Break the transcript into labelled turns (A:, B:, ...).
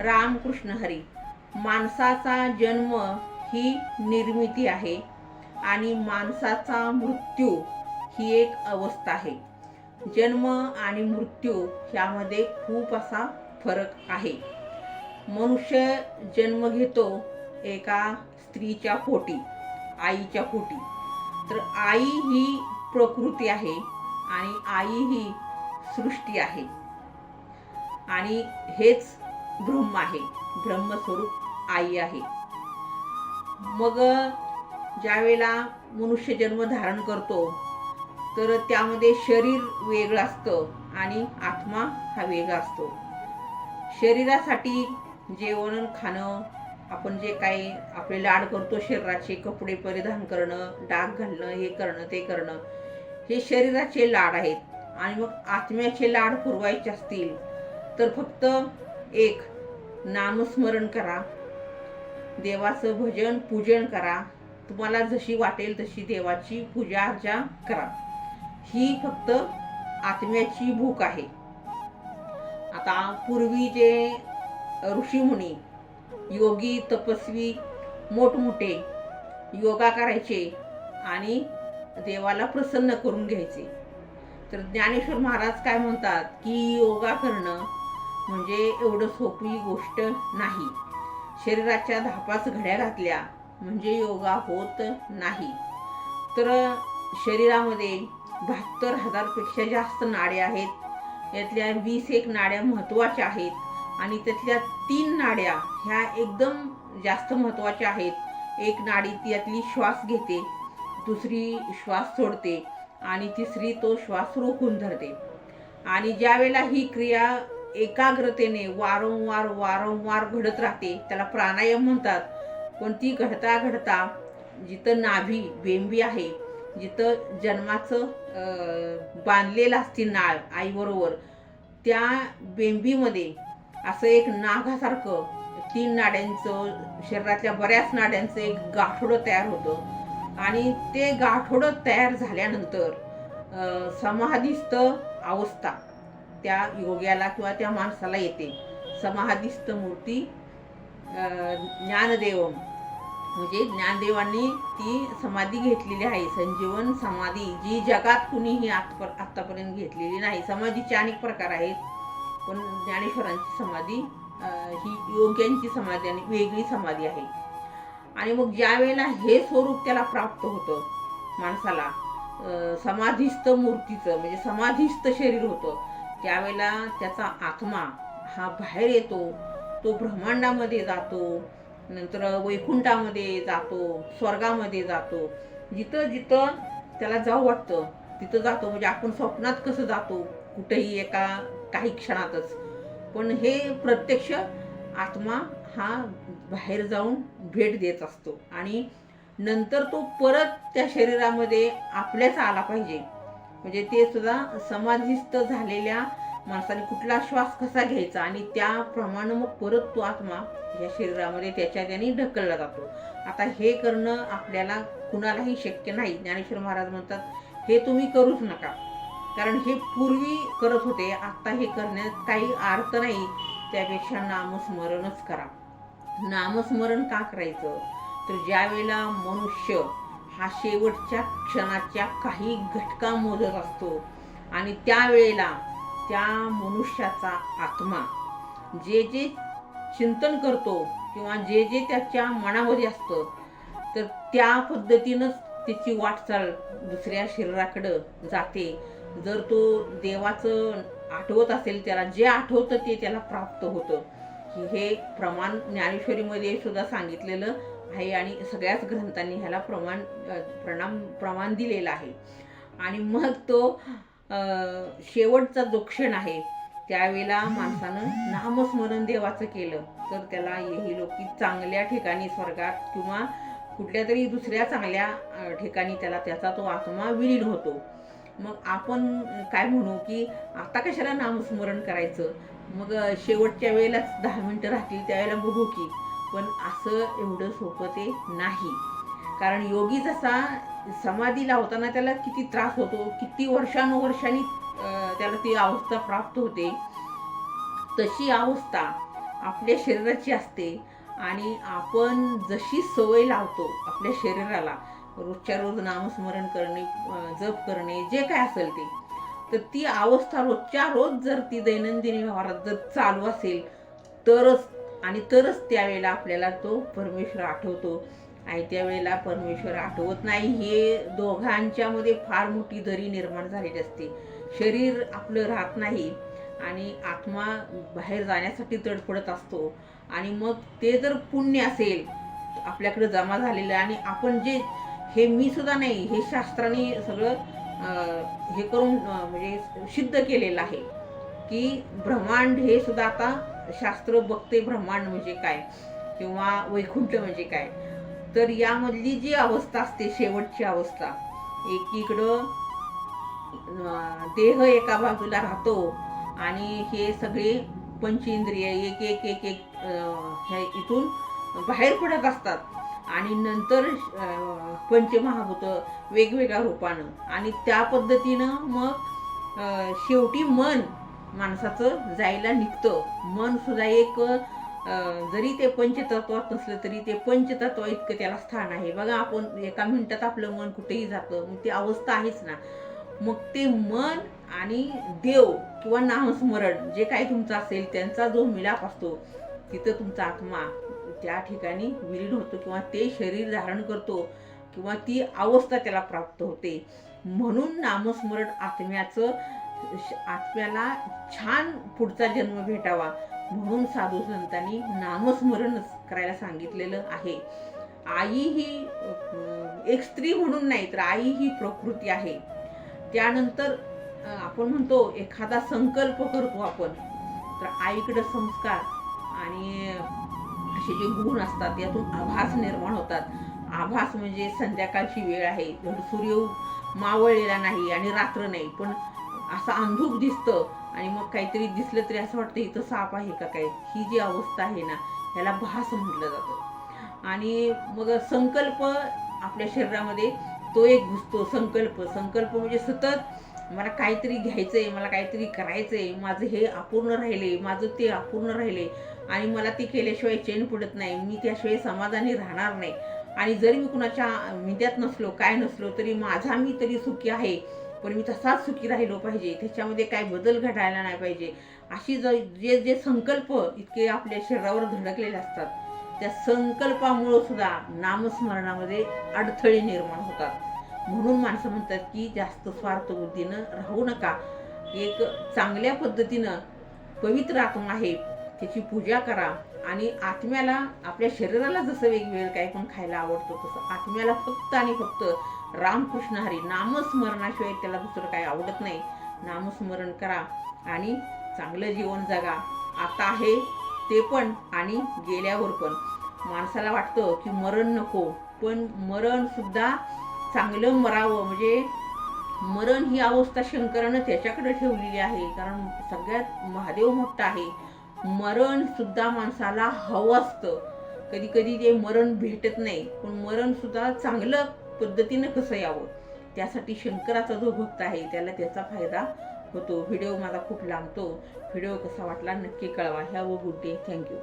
A: रामकृष्ण हरी. माणसाचा जन्म ही निर्मिती आहे आणि माणसाचा मृत्यू ही एक अवस्था आहे. जन्म आणि मृत्यू ह्यामध्ये खूप असा फरक आहे. मनुष्य जन्म घेतो एका स्त्रीच्या पोटी आईच्या पोटी. तर आई ही प्रकृती आहे आणि आई ही सृष्टी आहे. आणि हेच ब्रह्म आहे. ब्रह्मस्वरूप आई आहे. मग ज्यावेळेला मनुष्य जन्म धारण करतो तर त्यामध्ये शरीर वेगळं असतं आणि आत्मा हा वेगळा असतो. शरीरासाठी जेवण खाणं आपण जे काही आपले लाड करतो शरीराचे कपडे परिधान करणं डाग घालणं हे करणं ते करणं हे शरीराचे लाड आहेत. आणि मग आत्म्याचे लाड पुरवायचे असतील तर फक्त एक नामस्मरण करा. देवाचं भजन पूजन करा. तुम्हाला जशी वाटेल तशी देवाची पूजा अर्चा करा. ही फक्त आत्म्याची भूक आहे. आता पूर्वी जे ऋषीमुनी योगी तपस्वी मोठमोठे योगा करायचे आणि देवाला प्रसन्न करून घ्यायचे. तर ज्ञानेश्वर महाराज काय म्हणतात की योगा करणं म्हणजे एवढं सोपी गोष्ट नाही. शरीराच्या धापाच घड्या घातल्या म्हणजे योगा होत नाही. तर शरीरामध्ये बहात्तर हजारपेक्षा जास्त नाड्या आहेत. यातल्या वीस एक नाड्या महत्त्वाच्या आहेत आणि त्यातल्या तीन नाड्या ह्या एकदम जास्त महत्त्वाच्या आहेत. एक नाडी त्यातली श्वास घेते दुसरी श्वास सोडते आणि तिसरी तो श्वास रोखून धरते. आणि ज्यावेळेला ही क्रिया एकाग्रतेने वारंवार वारंवार घडत राहते. त्याला प्राणायाम म्हणतात. पण ती घडता घडता जिथं नाभी बेंबी आहे जिथं जन्माचं बांधलेलं असते नाळ आईबरोबर त्या बेंबीमध्ये असं एक नागासारखं तीन नाड्यांचं शरीरातल्या बऱ्याच नाड्यांचं एक गाठोडं तयार होतं. आणि ते गाठोडं तयार झाल्यानंतर समाधीस्थ अवस्था त्या योग्याला किंवा त्या माणसाला येते. समाधिस्थ मूर्ती ज्ञानदेव. ज्ञानदेवम म्हणजे ज्ञानदेवांनी ती समाधी घेतलेली आहे. संजीवन समाधी जी जगात कुणीही आत आत्तापर्यंत घेतलेली नाही. समाधीचे अनेक प्रकार आहेत. पण ज्ञानेश्वरांची समाधी ही योग्यांची समाधी आणि वेगळी समाधी आहे. आणि मग ज्या वेळेला हे स्वरूप त्याला प्राप्त होतं माणसाला समाधीस्थ मूर्तीचं म्हणजे समाधीस्थ शरीर होतं त्यावेळेला त्याचा आत्मा हा बाहेर येतो तो ब्रह्मांडामध्ये जातो नंतर वैकुंठामध्ये जातो स्वर्गामध्ये जातो. जिथं जिथं त्याला जाऊ वाटतं तिथं जातो. म्हणजे आपण स्वप्नात कसं जातो? कुठेही एका काही क्षणातच. पण हे प्रत्यक्ष आत्मा हा बाहेर जाऊन भेट देत असतो. आणि नंतर तो परत त्या शरीरामध्ये आपल्याच आला पाहिजे. म्हणजे ते सुद्धा समाधीस्थ झालेल्या माणसाने कुठला श्वास कसा घ्यायचा आणि त्याप्रमाणे मग परत तो आत्मा या शरीरामध्ये त्याच्या त्याने ढकलला जातो. आता हे करणं आपल्याला कुणालाही शक्य नाही. ज्ञानेश्वर महाराज म्हणतात हे तुम्ही करूच नका. कारण हे पूर्वी करत होते आता हे करण्यात काही अर्थ नाही. त्यापेक्षा नामस्मरणच करा. नामस्मरण का करायचं? तर ज्या वेळेला मनुष्य हा शेवटच्या क्षणाच्या काही घटका मोजत असतो. आणि त्यावेळेला त्या मनुष्याचा आत्मा जे जे चिंतन करतो किंवा जे जे त्याच्या मनामध्ये असतं तर त्या पद्धतीनंच त्याची वाटचाल दुसऱ्या शरीराकडं जाते. जर तो देवाचं आठवत असेल त्याला जे आठवतं ते त्याला प्राप्त होतं. की हे प्रमाण ज्ञानेश्वरीमध्ये सुद्धा सांगितलेलं आहे आणि सगळ्याच ग्रंथांनी ह्याला प्रमाण प्रणाम प्रमाण दिलेलं आहे. आणि मग तो शेवटचा जो क्षण आहे त्यावेळेला माणसानं नामस्मरण देवाचं केलं. तर त्याला येही लोकी चांगल्या ठिकाणी स्वर्गात किंवा कुठल्या तरी दुसऱ्या चांगल्या ठिकाणी त्याला त्याचा तो आत्मा विलीन होतो. मग आपण काय म्हणू की आता कशाला नामस्मरण करायचं? मग शेवटच्या वेळेलाच दहा मिनटं राहतील त्यावेळेला बघू की पण असं एवढं सोपं ते नाही. कारण योगी जसा समाधी लावताना त्याला किती त्रास होतो किती वर्षानुवर्षांनी त्याला ती अवस्था प्राप्त होते तशी अवस्था आपल्या शरीराची असते. आणि आपण जशी सवय लावतो आपल्या शरीराला रोजच्या रोज नामस्मरण करणे जप करणे जे काय असेल ते तर ती अवस्था रोजच्या रोज जर ती दैनंदिन व्यवहारात जर चालू असेल तरच आणि तरच त्यावेळेला आपल्याला तो परमेश्वर आठवतो. आणि त्यावेळेला परमेश्वर आठवत नाही. हे दोघांच्यामध्ये फार मोठी दरी निर्माण झालेली असते. शरीर आपलं राहत नाही आणि आत्मा बाहेर जाण्यासाठी तडफडत असतो. आणि मग ते जर पुण्य असेल आपल्याकडे जमा झालेलं आणि आपण जे हे मी सुद्धा नाही हे शास्त्राने सगळं हे करून म्हणजे सिद्ध केलेलं आहे. की ब्रह्मांड हे सुद्धा आता शास्त्र बघते ब्रह्मांड म्हणजे काय किंवा वैकुंठ म्हणजे काय? तर यामधली जी अवस्था असते शेवटची अवस्था एकीकडं देह एका बाजूला राहतो आणि हे सगळे पंचेंद्रिय एक एक एक एक ह्या इथून बाहेर पडत असतात. आणि नंतर पंचमहाभूत वेगवेगळ्या रूपानं. आणि त्या पद्धतीनं मग शेवटी मन माणसाचं जायला निघतं. मन सुद्धा एक जरी ते पंचतत्वात नसलं तरी ते पंचतत्व इतकं त्याला स्थान आहे. बघा आपण एका मिनिटात आपलं मन कुठेही जातं मग ती अवस्था आहेच ना. मग ते मन आणि देव किंवा नामस्मरण जे काही तुमचं असेल त्यांचा जो मिलाप असतो तिथं तुमचा आत्मा त्या ठिकाणी विलीन होतो किंवा ते शरीर धारण करतो किंवा ती अवस्था त्याला प्राप्त होते. म्हणून नामस्मरण आत्म्याचं आत्म्याला छान पुढचा जन्म भेटावा म्हणून साधू संतांनी नामस्मरण करायला सांगितलेलं आहे. आई ही एक स्त्री म्हणून नाही तर आई ही प्रकृती आहे. त्यानंतर आपण म्हणतो एखादा संकल्प करतो आपण तर आईकडे संस्कार आणि असे जे गुण असतात यातून आभास निर्माण होतात. आभास म्हणजे संध्याकाळची वेळ आहे. सूर्य मावळलेला नाही आणि रात्र नाही पण असं अंधूक दिसतं. आणि मग काहीतरी दिसलं तरी असं वाटतं इथं साप आहे का काय? ही जी अवस्था आहे ना ह्याला भास म्हटलं जातं. आणि मग संकल्प आपल्या शरीरामध्ये तो एक घुसतो संकल्प. संकल्प म्हणजे सतत मला काहीतरी घ्यायचं आहे मला काहीतरी करायचं आहे माझं हे अपूर्ण राहिले माझं ते अपूर्ण राहिले आणि मला ते केल्याशिवाय चैन पडत नाही मी त्याशिवाय समाधानी राहणार नाही. आणि जरी मी कुणाच्या मिद्यात नसलो काय नसलो तरी माझा मी तरी सुखी आहे. पण मी तसाच सुखी राहिलो पाहिजे. त्याच्यामध्ये काय बदल घडायला नाही पाहिजे. अशी ज जे जे संकल्प इतके आपल्या शरीरावर धडकलेले असतात त्या संकल्पामुळं सुद्धा नामस्मरणामध्ये अडथळे निर्माण होतात. म्हणून माणसं म्हणतात की जास्त स्वार्थ बुद्धीनं राहू नका. एक चांगल्या पद्धतीनं पवित्र आत्मा आहे त्याची पूजा करा. आणि आत्म्याला आपल्या शरीराला जसं वेगवेगळं काय पण खायला आवडतं तसं आत्म्याला फक्त आणि फक्त रामकृष्ण हरी नामस्मरणाशिवाय त्याला दुसरं काही आवडत नाही. नामस्मरण करा आणि चांगलं जीवन जगा. आता आहे ते पण आणि गेल्यावर पण. माणसाला वाटतं की मरण नको पण मरणसुद्धा चांगलं मरावं. म्हणजे मरण ही अवस्था शंकरानं त्याच्याकडे ठेवलेली आहे. कारण सगळ्यात महादेव मोठा आहे. मरण सुद्धा माणसाला हवं असतं. कधी कधी ते मरण भेटत नाही. पण मरण सुद्धा चांगलं पद्धतीनं कसं यावं? त्यासाठी शंकराचा जो भक्त आहे त्याला त्याचा फायदा होतो. व्हिडिओ माझा खूप लांबतो. व्हिडिओ कसा वाटला नक्की कळवा. ह्या व गुड डे थँक्यू.